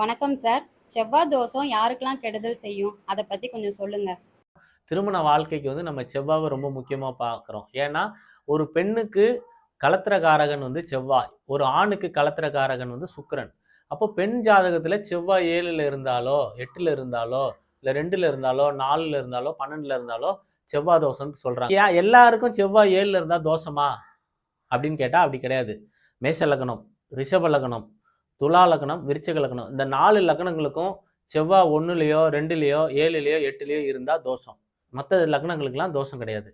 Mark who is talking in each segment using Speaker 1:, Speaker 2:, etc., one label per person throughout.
Speaker 1: வணக்கம் சார். செவ்வாய் தோஷம் யாருக்கெல்லாம் கெடுதல் செய்யும்? அதை பத்தி கொஞ்சம் சொல்லுங்க.
Speaker 2: திருமண வாழ்க்கைக்கு வந்து நம்ம செவ்வாவை ரொம்ப முக்கியமாக பார்க்குறோம் ஏன்னா ஒரு பெண்ணுக்கு கலத்திரகாரகன் வந்து செவ்வாய். ஒரு ஆணுக்கு கலத்திரகாரகன் வந்து சுக்கரன். அப்போ பெண் ஜாதகத்தில் செவ்வாய் ஏழில் இருந்தாலோ எட்டில் இருந்தாலோ இல்லை ரெண்டில் இருந்தாலோ நாலில் இருந்தாலோ பன்னெண்டில் இருந்தாலோ செவ்வாய் தோஷம்னு சொல்கிறாங்க ஏன் எல்லாருக்கும் செவ்வாய் ஏழில் இருந்தால் தோஷமா? அப்படின்னு கேட்டால் அப்படி கிடையாது. மேஷ லக்னம் ரிஷப லக்னம் துலா லக்னம் விருச்சக லக்னம். இந்த நாலு லக்னங்களுக்கும் செவ்வாய் ஒன்றுலேயோ ரெண்டுலேயோ ஏழுலேயோ எட்டுலேயோ இருந்தால் தோஷம். மற்ற லக்னங்களுக்கெல்லாம் தோஷம் கிடையாது.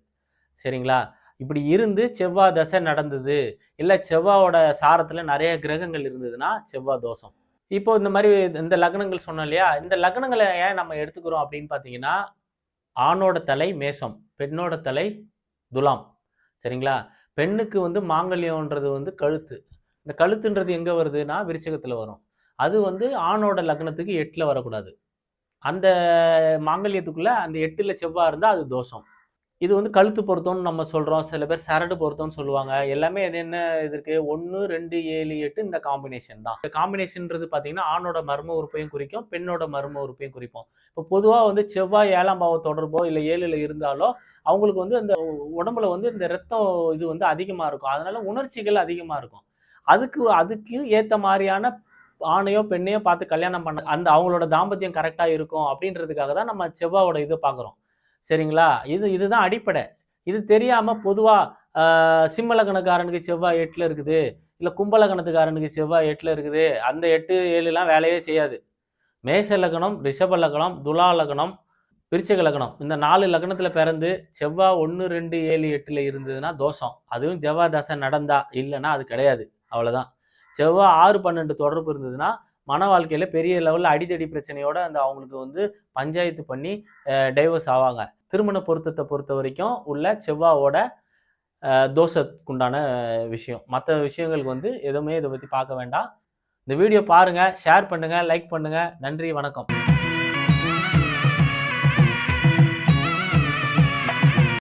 Speaker 2: சரிங்களா? இப்படி இருந்து செவ்வாய் தசை நடந்தது இல்லை செவ்வாயோட சாரத்தில் நிறைய கிரகங்கள் இருந்ததுன்னா செவ்வாய் தோஷம். இப்போ இந்த மாதிரி இந்த லக்னங்கள் சொன்னோம் இல்லையா? இந்த லக்னங்களை ஏன் நம்ம எடுத்துக்கிறோம் அப்படின்னு பார்த்தீங்கன்னா ஆணோட தலை மேஷம் பெண்ணோட தலை துலாம். சரிங்களா? பெண்ணுக்கு வந்து மாங்கல்யம்ன்றது வந்து கழுத்து. இந்த கழுத்துன்றது எங்கே வருதுன்னா விருச்சகத்தில் வரும். அது வந்து ஆணோட லக்னத்துக்கு எட்டில் வரக்கூடாது. அந்த மாங்கல்யத்துக்குள்ளே அந்த எட்டில் செவ்வாய் இருந்தால் அது தோஷம். இது வந்து கழுத்து பொருத்தம்னு நம்ம சொல்கிறோம் சில பேர் சரடு பொருத்தம்னு சொல்லுவாங்க. எல்லாமே இது என்ன இது இருக்குது ஒன்று ரெண்டு ஏழு எட்டு இந்த காம்பினேஷன் தான். இந்த காம்பினேஷன்ன்றது பார்த்தீங்கன்னா ஆணோட மர்ம உறுப்பையும் குறிக்கும் பெண்ணோட மர்ம உறுப்பையும் குறிப்போம். இப்போ பொதுவாக வந்து செவ்வாய் ஏழாம் பாவ தொடர்போ இல்லை ஏழில் இருந்தாலோ அவங்களுக்கு வந்து அந்த உடம்புல வந்து இந்த ரத்தம் இது வந்து அதிகமாக இருக்கும். அதனால உணர்ச்சிகள் அதிகமாக இருக்கும். அதுக்கு அதுக்கு ஏற்ற மாதிரியான ஆணையோ பெண்ணையோ பார்த்து கல்யாணம் பண்ண அந்த அவங்களோட தாம்பத்தியம் கரெக்டாக இருக்கும் அப்படின்றதுக்காக தான் நம்ம செவ்வாவோட இதை பார்க்குறோம். சரிங்களா? இது இதுதான் அடிப்படை. இது தெரியாமல் பொதுவாக சிம்மலக்கணக்காரனுக்கு செவ்வாய் எட்டில் இருக்குது. இல்லை கும்பலக்கணத்துக்காரனுக்கு செவ்வாய் எட்டில் இருக்குது. அந்த எட்டு ஏழுலாம் வேலையே செய்யாது. மேஷ லக்னம் ரிஷப லக்னம் துலா லக்னம் விருச்சக லக்னம். இந்த நாலு லக்னத்தில் பிறந்து செவ்வாய் ஒன்று ரெண்டு ஏழு எட்டில் இருந்ததுன்னா தோஷம். அதுவும் செவ்வாய் தசை நடந்தா இல்லைன்னா அது கிடையாது. அவ்வளோதான் செவ்வாய் ஆறு பன்னெண்டு தொடர்பு இருந்ததுன்னா மன வாழ்க்கையில் பெரிய லெவலில் அடிதடி பிரச்சனையோட அந்த அவங்களுக்கு வந்து பஞ்சாயத்து பண்ணி டைவர்ஸ் ஆவாங்க. திருமண பொருத்தத்தை பொறுத்த வரைக்கும் உள்ள செவ்வாவோட தோஷத்துக்குண்டான விஷயம். மற்ற விஷயங்களுக்கு வந்து எதுவுமே இதை பற்றி பார்க்க வேண்டாம். இந்த வீடியோ பாருங்கள் ஷேர் பண்ணுங்கள் லைக் பண்ணுங்கள் நன்றி வணக்கம்.